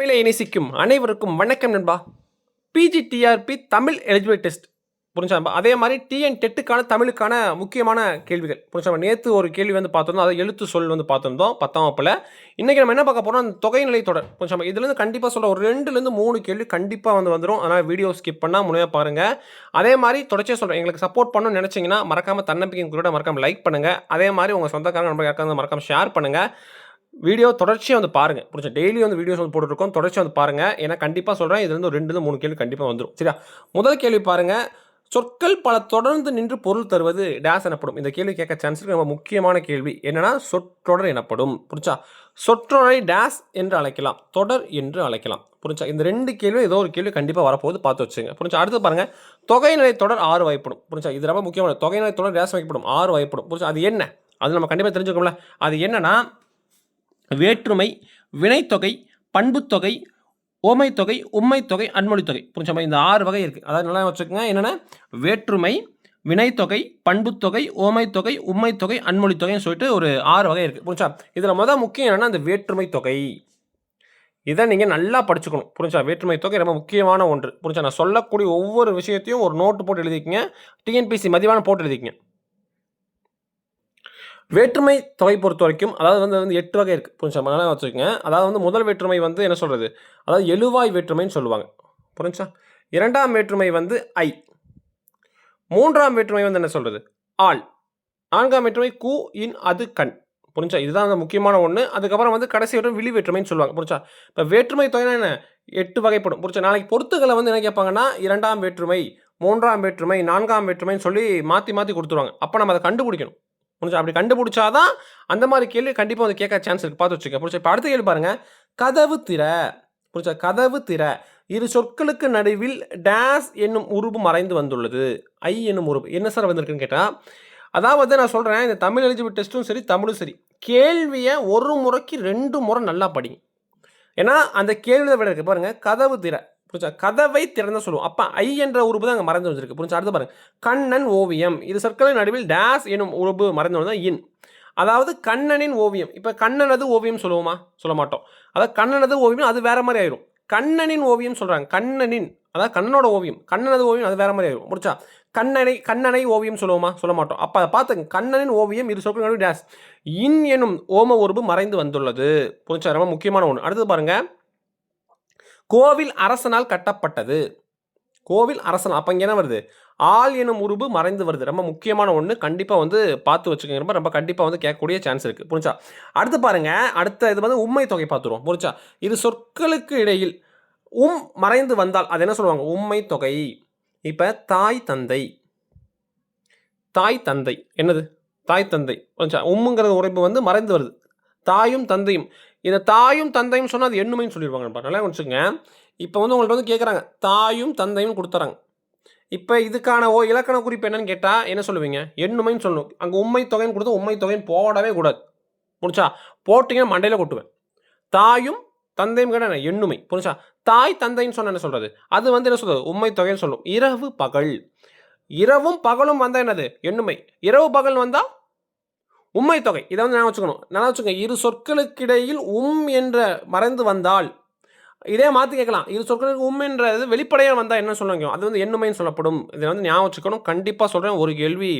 தமிழை நேசிக்கும் அனைவருக்கும் வணக்கம் நண்பா. பிஜிடிஆர்பி தமிழ் எலிஜிபிள் டெஸ்ட் புரிஞ்சா நண்பா? அதே மாதிரி டிஎன் டெட்டுக்கான தமிழுக்கான முக்கியமான கேள்விகள். புரிஞ்சா நேற்று ஒரு கேள்வி வந்து பார்த்திருந்தோம். அதை எழுத்து சொல் வந்து பார்த்துருந்தோம். பத்தாம் வகுப்பில். இன்றைக்கி நம்ம என்ன பார்க்க போகிறோம் அந்த தொகைநிலை தொடர். புரிஞ்சா இதுலேருந்து கண்டிப்பாக சொல்ல ஒரு ரெண்டுலேருந்து மூணு கேள்வி கண்டிப்பாக வந்து வந்துடும் அதனால் வீடியோ ஸ்கிப் பண்ணால் முழுமையாக பாருங்கள் அதே மாதிரி தொடர்ச்சியாக சொல்கிறேன் எங்களுக்கு சப்போர்ட் பண்ணணும்னு நினச்சிங்கன்னா மறக்காமல் தன்னம்பிக்கை கூட மறக்காமல் லைக் பண்ணுங்கள் அதே மாதிரி உங்கள் சொந்தக்காரங்க நம்ம யாருக்காவது மறக்காமல் ஷேர் பண்ணுங்கள் வீடியோ தொடர்ச்சியாக வந்து பாருங்கள் புரிஞ்ச டெய்லி வந்து வீடியோஸ் வந்து போட்டுருக்கோம் தொடர்ச்சியாக வந்து பாருங்கள் ஏன்னா கண்டிப்பாக சொல்கிறேன் இதுலேருந்து ஒரு ரெண்டு மூணு கேள்வி கண்டிப்பாக வந்துடும் சரியா? முதல் கேள்வி பாருங்கள் சொற்கள் பல தொடர்ந்து நின்று பொருள் தருவது டேஸ் எனப்படும். இந்த கேள்வி கேட்க சான்ஸ் இருக்கு. ரொம்ப முக்கியமான கேள்வி. என்னன்னா சொற்றொடர் எனப்படும். புரிஞ்சா சொற்றொடரை டேஸ் என்று அழைக்கலாம். தொடர் என்று அழைக்கலாம். புரிஞ்சா இந்த ரெண்டு கேள்வி ஏதோ ஒரு கேள்வி கண்டிப்பாக வரப்போகுது. பார்த்து வச்சுங்க புரிஞ்சா அடுத்து பாருங்க. தொகைநிலை தொடர் ஆறு வாய்ப்படும் புரிஞ்சா இது ரொம்ப முக்கியமான தொகைநிலை தொடர் டேஸ் வைக்கப்படும் ஆறு வாய்ப்படும் புரிஞ்சா அது என்ன? அது நம்ம கண்டிப்பாக தெரிஞ்சுக்கோம்ல அது என்னன்னா வேற்றுமை வினைத்தொகை பண்புத்தொகை ஓமைத்தொகை உம்மைத்தொகை அன்மொழித்தொகை. புரிஞ்ச மாதிரி? இந்த ஆறு வகை இருக்குது அதாவது நல்லா வச்சுக்கோங்க. என்னென்னா வேற்றுமை வினைத்தொகை பண்புத்தொகை ஓமைத்தொகை உம்மைத்தொகை அன்மொழித்தொகைன்னு சொல்லிட்டு ஒரு ஆறு வகை இருக்குது புரிஞ்சா? இதில் முதல் முக்கியம் என்னென்னா அந்த வேற்றுமை தொகை. இதை நீங்கள் நல்லா படிச்சுக்கணும். புரிஞ்சா? வேற்றுமை தொகை ரொம்ப முக்கியமான ஒன்று. புரிஞ்சா? நான் சொல்லக்கூடிய ஒவ்வொரு விஷயத்தையும் ஒரு நோட்டு போட்டு எழுதிக்கிங்க. டிஎன்பிசி மதிவான போட்டு எழுதிக்கிங்க. வேற்றுமை தொகை பொறுத்த வரைக்கும் அதாவது வந்து வந்து எட்டு வகை இருக்குது புரிஞ்சா நல்லா வச்சுக்கோங்க அதாவது வந்து முதல் வேற்றுமை வந்து என்ன சொல்கிறது அதாவது எழுவாய் வேற்றுமைன்னு சொல்லுவாங்க. புரிஞ்சா இரண்டாம் வேற்றுமை வந்து ஐ. மூன்றாம் வேற்றுமை வந்து என்ன சொல்கிறது ஆள். நான்காம் வேற்றுமை கூ இன் அது கண். புரிஞ்சா இதுதான் அந்த முக்கியமான ஒன்று அதுக்கப்புறம் வந்து கடைசி வேற்றுமை விழி வேற்றுமைன்னு சொல்லுவாங்க. புரிஞ்சா இப்போ வேற்றுமை தொகைனா என்ன? எட்டு வகைப்படும். புரிஞ்சா நாளைக்கு பொறுத்துக்களை வந்து என்ன கேட்பாங்கன்னா இரண்டாம் வேற்றுமை மூன்றாம் வேற்றுமை நான்காம் வேற்றுமைன்னு சொல்லி மாற்றி மாற்றி கொடுத்துருவாங்க. அப்போ நம்ம அதை கண்டுபிடிக்கணும். புரிஞ்சா? அப்படி கண்டுபிடிச்சாதான் அந்த மாதிரி கேள்வி கண்டிப்பாக வந்து கேட்க சான்ஸ் இருக்குது பார்த்து வச்சுக்க பிடிச்ச இப்போ அடுத்த கேள்வி பாருங்கள் கதவு திற. புரிஞ்சா? கதவு திற. இரு சொற்களுக்கு நடுவில் டேஸ் என்னும் உருபு மறைந்து வந்துள்ளது. ஐ என்னும் உருபு என்ன சார் வந்திருக்குன்னு கேட்டால் அதாவது நான் சொல்கிறேன் இந்த தமிழ் எலிஜிபிள் டெஸ்ட்டும் சரி தமிழும் சரி. கேள்வியை ஒரு முறைக்கு ரெண்டு முறை நல்லா படிங்க. ஏன்னா அந்த கேள்வியில் விட இருக்குது பாருங்கள் கதவு திற. புரிஞ்சா? கதவை திறந்த சொல்லுவோம். அப்போ ஐ என்ற உறுப்பு தான் அங்கே மறைந்து வச்சிருக்கு புரிஞ்சா? அடுத்து பாருங்க. கண்ணன் ஓவியம். இது சொற்களின் நடுவில் டேஸ் எனும் உறுப்பு மறைந்து தான் இன். அதாவது கண்ணனின் ஓவியம். இப்போ கண்ணனது ஓவியம் சொல்லுவோமா? சொல்ல மாட்டோம். அதாவது கண்ணனது ஓவியம் அது வேற மாதிரி ஆயிரும். கண்ணனின் ஓவியம் சொல்கிறாங்க கண்ணனின். அதாவது கண்ணனோட ஓவியம். கண்ணனது ஓவியம் அது வேற மாதிரி ஆயிரும். முடிச்சா கண்ணனை கண்ணனை ஓவியம் சொல்லுவோமா? சொல்ல மாட்டோம். அப்போ அதை பார்த்துங்க. கண்ணனின் ஓவியம் இரு சொற்கள் நடுவில் டேஸ் இன் எனும் ஓம உறுப்பு மறைந்து வந்துள்ளது. புரிஞ்சா? ரொம்ப முக்கியமான ஒன்று அடுத்தது பாருங்கள் கோவில் அரசனால் கட்டப்பட்டது. கோவில் அரசன் அப்போ இங்கே என்ன வருது? ஆள் எனும் உருபு மறைந்து வருது. ரொம்ப முக்கியமான ஒன்று கண்டிப்பாக வந்து பார்த்து வச்சுக்கோங்க. ரொம்ப ரொம்ப கண்டிப்பாக வந்து கேட்கக்கூடிய சான்ஸ் இருக்குது புரிஞ்சா? அடுத்து பாருங்கள் அடுத்த இது வந்து உண்மை தொகை பார்த்துருவோம். புரிஞ்சா? இது சொற்களுக்கு இடையில் உம் மறைந்து வந்தால் அது என்ன சொல்லுவாங்க? உண்மை தொகை. இப்போ தாய் தந்தை. தாய் தந்தை. என்னது? தாய் தந்தை. புரிஞ்சா? உம்முங்கிறது உரைப்பு வந்து மறைந்து வருது. தாயும் தந்தையும். இந்த தாயும் தந்தையும் சொன்னால் அது எண்ணுமைன்னு சொல்லிடுவாங்கப்பா நல்லா வச்சுக்கோங்க இப்போ வந்து உங்கள்கிட்ட வந்து கேட்குறாங்க தாயும் தந்தையும் கொடுத்துறாங்க. இப்போ இதுக்கான ஓ இலக்கண குறிப்பு என்னன்னு கேட்டால் என்ன சொல்லுவீங்க? எண்ணுமைன்னு சொல்லணும். அங்கே உண்மை தொகைன்னு கொடுத்து உண்மை தொகைன்னு போடவே கூடாது. புரிச்சா போட்டிங்கன்னா மண்டையில் கொட்டுவேன். தாயும் தந்தையும் கேட்டால் என்ன? எண்ணுமை. புரிச்சா தாய் தந்தைன்னு சொன்ன என்ன சொல்கிறது அது வந்து என்ன சொல்கிறது உண்மை தொகைன்னு சொல்லும். இரவு பகல். இரவும் பகலும் வந்தால் என்னது? எண்ணுமை. இரவு பகல் வந்தால் உண்மை தொகை இதை வந்து நான் வச்சுக்கணும். நல்லா வச்சுக்கோங்க. இரு சொற்களுக்கிடையில் உம் என்ற மறைந்து வந்தால் இதே மாற்றி கேட்கலாம். இரு சொற்களுக்கு உம் என்றது வெளிப்படையாக வந்தால் என்ன சொல்லுவாங்க? அது வந்து எண்ணுமைன்னு சொல்லப்படும். இதை வந்து ஞாபகம் வச்சுக்கணும். கண்டிப்பாக சொல்கிறேன் ஒரு கேள்வி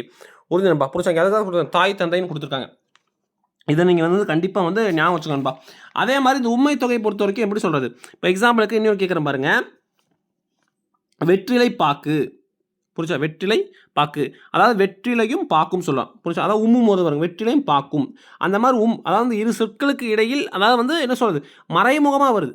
உறுதி நண்பா. புரிச்சாங்க அதுதான் கொடுத்தாங்க தாய் தந்தைன்னு கொடுத்துருக்காங்க. இதை நீங்கள் வந்து கண்டிப்பாக வந்து ஞாபகம் வச்சுக்கணும்பா அதே மாதிரி இந்த உண்மை தொகை பொறுத்த வரைக்கும் எப்படி சொல்கிறது இப்போ எக்ஸாம்பிளுக்கு இன்னொரு கேட்குறேன் பாருங்கள் வெற்றிலை பாக்கு. புரிச்சா வெற்றிலை பாக்கு. அதாவது வெற்றிலையும் பாக்கும் சொல்லலாம். புரிச்சா அதாவது உம்மும் போது வரும் வெற்றிலையும் பாக்கும். அந்த மாதிரி உம் அதாவது இரு சொற்களுக்கு இடையில் அதாவது வந்து என்ன சொல்கிறது மறைமுகமாக வருது.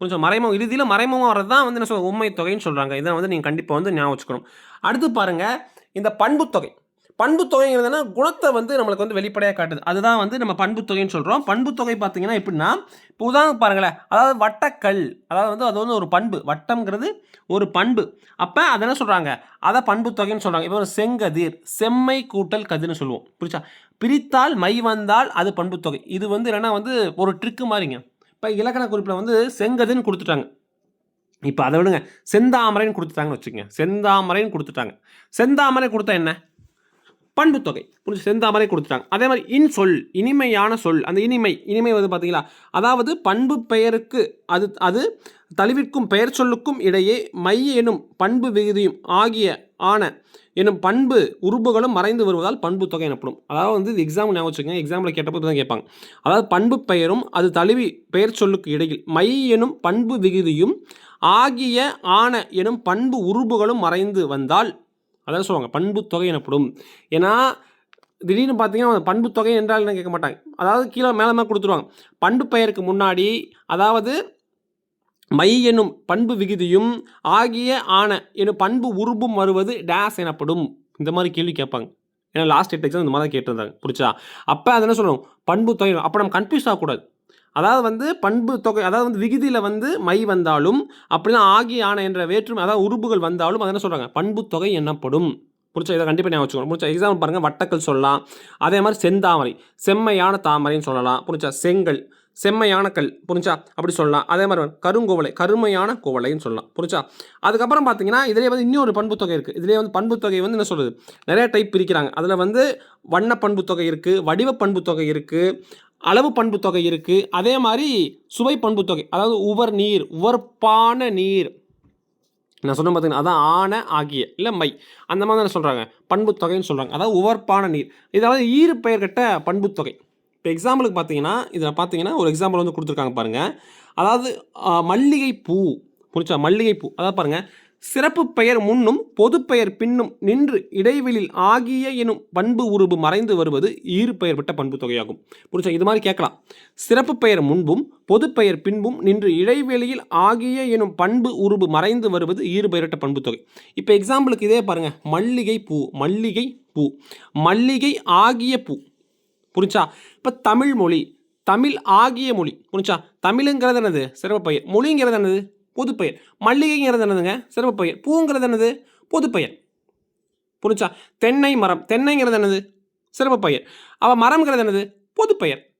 கொஞ்சம் மறைமுகம் இறுதியில் மறைமுகமாக வர்றது தான் வந்து என்ன சொல்கிறது உண்மை தொகைன்னு சொல்கிறாங்க இதை வந்து நீங்கள் கண்டிப்பாக வந்து ஞாபகம் வச்சுக்கணும். அடுத்து பாருங்கள் இந்த பண்புத்தொகை பண்புத்தொகைங்கிறதுனா குணத்தை வந்து நம்மளுக்கு வந்து வெளிப்படையாக காட்டுது. அதுதான் வந்து நம்ம பண்புத்தொகைன்னு சொல்கிறோம் பண்புத்தொகை பார்த்தீங்கன்னா எப்படின்னா இப்போ உதாரணம் பாருங்களேன் அதாவது வட்டக்கல். அதாவது வந்து அது வந்து ஒரு பண்பு. வட்டம்ங்கிறது ஒரு பண்பு. அப்போ அதை என்ன சொல்கிறாங்க அதை பண்புத்தொகைன்னு சொல்கிறாங்க இப்போ ஒரு செங்கதிர் செம்மை கூட்டல் கதிர்னு சொல்லுவோம். புரிச்சா பிரித்தால் மை வந்தால் அது பண்புத்தொகை இது வந்து என்னென்னா வந்து ஒரு ட்ரிக்கு மாதிரிங்க. இப்போ இலக்கண குறிப்பில் வந்து செங்கதின்னு கொடுத்துட்டாங்க. இப்போ அதை விடுங்க. செந்தாமரைன்னு கொடுத்துட்டாங்கன்னு வச்சுக்கோங்க. செந்தாமரைன்னு கொடுத்துட்டாங்க. செந்தாமரை கொடுத்தா என்ன? பண்புத்தொகை புரிஞ்சு செந்தாமரை கொடுத்துட்டாங்க. அதே மாதிரி இன் சொல் இனிமையான சொல். அந்த இனிமை இனிமை வந்து பார்த்தீங்களா அதாவது பண்பு பெயருக்கு அது அது தழுவிற்கும் பெயர் சொல்லுக்கும் இடையே மைய எனும் பண்பு விகுதியும் ஆகிய ஆன எனும் பண்பு உறுப்புகளும் மறைந்து வருவதால் பண்பு தொகை எனப்படும். அதாவது வந்து இது எக்ஸாம்பிள் ஞாபகம் வச்சுக்கோங்க. எக்ஸாம்பிள் கேட்டப்போ தான் கேட்பாங்க. அதாவது பண்பு பெயரும் அது தழுவி பெயர் சொல்லுக்கு இடையில் மை எனும் பண்பு விகுதியும் ஆகிய ஆன எனும் பண்பு உறுப்புகளும் மறைந்து வந்தால் அதான் சொல்லுவாங்க பண்பு தொகை எனப்படும். ஏன்னா திடீர்னு பார்த்தீங்கன்னா பண்பு தொகை என்றால் என்ன கேட்க மாட்டாங்க. அதாவது கீழே மேலே மேலே கொடுத்துருவாங்க. பண்பு பெயருக்கு முன்னாடி அதாவது மை எனும் பண்பு விகுதியும் ஆகிய ஆன எனும் பண்பு உருபும் வருவது டேஸ் எனப்படும். இந்த மாதிரி கேள்வி கேட்பாங்க. ஏன்னா லாஸ்ட் எட் எக்ஸாம் இந்த மாதிரி தான் கேட்டிருந்தாங்க. புரிச்சா அப்போ அது என்ன சொல்லணும் பண்பு தொகை அப்போ நம்ம கன்ஃபியூஸ் ஆகக்கூடாது. அதாவது வந்து பண்பு தொகை அதாவது வந்து விகுதியில் வந்து மை வந்தாலும் அப்படிலாம் ஆகி ஆன என்ற வேற்றுமை அதாவது உறுப்புகள் வந்தாலும் அது என்ன சொல்கிறாங்க பண்பு தொகை என்னப்படும் பிடிச்ச இதை கண்டிப்பாக ஞாபகம் வச்சுக்கணும். பிடிச்ச எக்ஸாம்பிள் பாருங்கள் வட்டக்கல் சொல்லலாம். அதே மாதிரி செந்தாமரை செம்மையான தாமரைன்னு சொல்லலாம். புரிச்சா செங்கல். செம்மையான கல் புரிஞ்சா? அப்படி சொல்லலாம். அதே மாதிரி கருங்கோவலை கருமையான கோவலைன்னு சொல்லலாம். புரிஞ்சா? அதுக்கப்புறம் பார்த்தீங்கன்னா இதிலே வந்து இன்னொரு பண்பு தொகை இருக்குது இதிலே வந்து பண்பு தொகை வந்து என்ன சொல்கிறது நிறைய டைப் பிரிக்கிறாங்க. அதில் வந்து வண்ண பண்பு தொகை இருக்குது வடிவ பண்பு தொகை இருக்குது அளவு பண்பு தொகை இருக்குது அதே மாதிரி சுவை பண்பு தொகை அதாவது உவர் நீர் உவர்ப்பான நீர். நான் சொன்ன பார்த்தீங்கன்னா அதான் ஆன ஆகிய இல்லை மை. அந்த மாதிரி தான் சொல்கிறாங்க பண்பு தொகைன்னு சொல்கிறாங்க அதாவது உவர்ப்பான நீர். இதாவது ஈறு பெயர் பண்புத்தொகை. பண்பு தொகை இப்போ எக்ஸாம்பிளுக்கு பார்த்தீங்கன்னா இதில் பார்த்தீங்கன்னா ஒரு எக்ஸாம்பிள் வந்து கொடுத்துருக்காங்க பாருங்கள் அதாவது மல்லிகை பூ புரிச்சா மல்லிகை பூ அதாவது பாருங்கள் சிறப்பு பெயர் முன்னும் பொதுப்பெயர் பின்னும் நின்று இடைவெளியில் ஆகிய எனும் பண்பு உருபு மறைந்து வருவது ஈறு பெயர் பெற்ற பண்பு தொகையாகும். புரிச்சா இது மாதிரி கேட்கலாம். சிறப்பு பெயர் முன்பும் பொதுப்பெயர் பின்பும் நின்று இடைவெளியில் ஆகிய எனும் பண்பு உருபு மறைந்து வருவது ஈறு பெயரட்ட பண்பு தொகை. இப்போ எக்ஸாம்பிளுக்கு இதே பாருங்கள் மல்லிகை பூ மல்லிகை பூ மல்லிகை ஆகிய பூ. புரிஞ்சா? இப்போ தமிழ் மொழி தமிழ் ஆகிய மொழி புரிஞ்சா? தமிழுங்கிறது என்னது? சிறப்பப்பெயர் மொழிங்கிறது என்னது? பொதுப்பெயர் மல்லிகைங்கிறது என்னதுங்க? சிறப்பப்பெயர் பூங்கிறது என்னது? பொதுப்பெயர் புரிஞ்சா? தென்னை மரம். தென்னைங்கிறது என்னது? சிறப்பு பெயர். அவள் மரம்ங்கிறது என்னது? பொதுப்பெயர்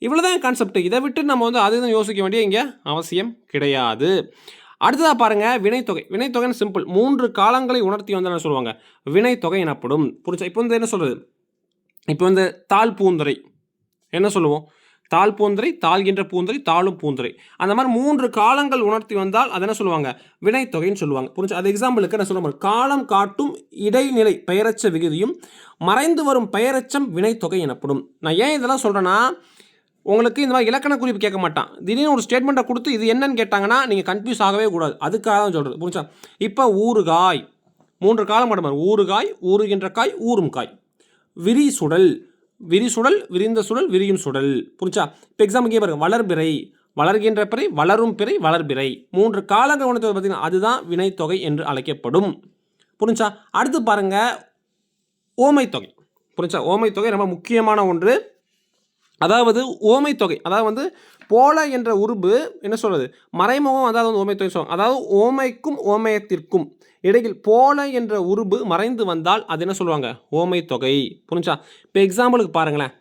இவ்வளோதான் கான்செப்ட் இதை விட்டு நம்ம வந்து அது யோசிக்க வேண்டிய இங்கே அவசியம் கிடையாது. அடுத்ததாக பாருங்கள் வினைத்தொகை. வினைத்தொகைன்னு சிம்பிள் மூன்று காலங்களை உணர்த்தி வந்து என்ன சொல்லுவாங்க? வினைத்தொகை எனப்படும். புரிச்சா இப்போ வந்து என்ன சொல்கிறது இப்போ வந்து தாழ் பூந்துரை என்ன சொல்லுவோம்? தாழ் பூந்துரை தாழ்கின்ற பூந்துரை தாழும் பூந்துரை. அந்த மாதிரி மூன்று காலங்கள் உணர்த்தி வந்தால் அதை என்ன சொல்லுவாங்க? வினைத்தொகைன்னு சொல்லுவாங்க. புரிஞ்சு? அது எக்ஸாம்பிளுக்கு என்ன சொல்லுவாங்க? காலம் காட்டும் இடைநிலை பெயரச்ச விகுதியும் மறைந்து வரும் பெயரச்சம் வினைத்தொகை எனப்படும். நான் ஏன் இதெல்லாம் சொல்கிறேன்னா உங்களுக்கு இந்த மாதிரி இலக்கண குறிப்பு கேட்க மாட்டான். திடீர்னு ஒரு ஸ்டேட்மெண்ட்டை கொடுத்து இது என்னன்னு கேட்டாங்கன்னா நீங்கள் கன்ஃபியூஸ் ஆகவே கூடாது. அதுக்காக தான் சொல்கிறது புரிஞ்சா? இப்போ ஊறுகாய் மூன்று காலம் மட்டும் ஊறுகாய் ஊறுகின்ற காய் ஊறும் காய். விரி சுடல் விரி சுடல் விரிந்த சுடல் விரியும் சுடல். புரிஞ்சா? இப்போ எக்ஸாம்பிள் பாருங்க. வளர்பிறை. வளர்கின்ற பிறை வளரும் பிறை வளர்பிறை. மூன்று காலங்கள் பார்த்தீங்கன்னா அதுதான் வினைத்தொகை என்று அழைக்கப்படும். புரிஞ்சா? அடுத்து பாருங்க ஓமைத்தொகை. புரிஞ்சா? ஓமைத்தொகை ரொம்ப முக்கியமான ஒன்று. அதாவது ஓமைத்தொகை. அதாவது வந்து போல என்ற உருபு என்ன சொல்கிறது மறைமுகம் அதாவது வந்து ஓமைத்தொகை சொல்லுவாங்க. அதாவது ஓமைக்கும் ஓமயத்திற்கும். இடையில் போல என்ற உருபு மறைந்து வந்தால் அது என்ன சொல்லுவாங்க? ஓமை தொகை. புரிஞ்சா? இப்போ எக்ஸாம்பிளுக்கு பாருங்களேன்.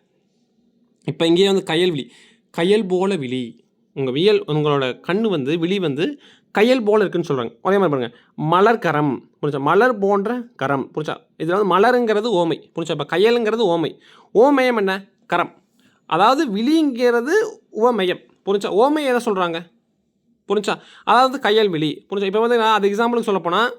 இப்போ இங்கேயே வந்து கையல் விழி. கையல் போல விழி. உங்கள் வியல் உங்களோட கண் வந்து விழி வந்து கையல் போல இருக்குன்னு சொல்கிறாங்க ஒரே மாதிரி பாருங்கள் மலர் கரம். புரிஞ்சா? மலர் போன்ற கரம். புரிஞ்சா? இதில் வந்து மலருங்கிறது ஓமை. புரிஞ்சா? இப்போ கையலுங்கிறது ஓமை. ஓமயம் என்ன? கரம். அதாவது விழிங்கிறது உவமயம். புரிஞ்சா? ஓமை எதை சொல்கிறாங்க புரிஞ்சா? அதாவது கையல் விழி. புரிஞ்சா? இப்போ வந்து நான் அது எக்ஸாம்பிளுக்கு சொல்லப்போனால்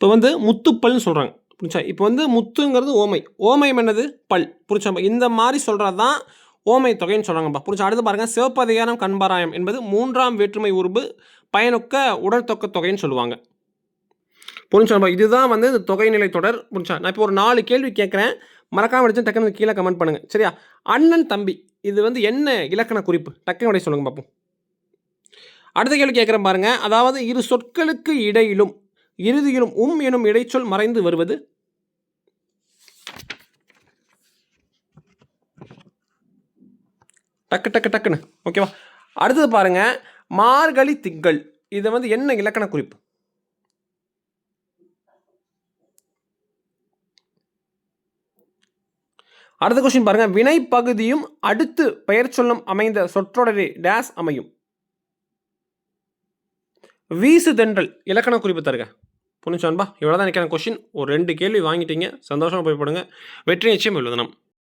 இப்போ வந்து முத்துப்பல்னு சொல்கிறாங்க புரிஞ்சா? இப்போ வந்து முத்துங்கிறது ஓமை. ஓமயம் என்னது? பல். புரிஞ்சா? இந்த மாதிரி சொல்கிறது தான் ஓமை தொகைன்னு சொல்கிறாங்கப்பா புரிஞ்சா? அடுத்து பாருங்கள் சிவப்பதிகாரம் கண்பாராயம் என்பது மூன்றாம் வேற்றுமை உருபு பயனொக்க உடற்தொக்க தொகைன்னு சொல்லுவாங்க. புரிஞ்சா? இதுதான் வந்து இந்த தொகைநிலை தொடர். புரிஞ்சா? நான் இப்போ ஒரு நாலு கேள்வி கேட்குறேன். மறக்காமல் அடிச்சு டக்குனு கீழே கமெண்ட் பண்ணுங்கள் சரியா? அண்ணன் தம்பி. இது வந்து என்ன இலக்கண குறிப்பு? டக்குனு உடைய சொல்லுங்க பார்ப்போம் அடுத்த கேள்வி கேட்குறேன் பாருங்கள் அதாவது இரு சொற்களுக்கு இடையிலும் இறுதியிலும் உம் எனும் இடைச்சொல் மறைந்து வருவது? டக்கு டக்கு டக்குன்னு. ஓகேவா? அடுத்தது பாருங்க. மார்கழி திங்கள். இது வந்து என்ன இலக்கண குறிப்பு? அடுத்த கொஸ்டின் பாருங்க. வினை பகுதியும் அடுத்து பெயர் சொல்லும் அமைந்த சொற்றொடரே டேஸ் அமையும். வீசு தென்றல். இலக்கண குறிப்பு தருக. புனிச்சான்பா இவ்வளோ தான் எனக்கு கொஷின் ஒரு ரெண்டு கேள்வி வாங்கிட்டீங்க. சந்தோஷமாக போய் போடுங்க. வெற்றி நிச்சயம் எழுதணும்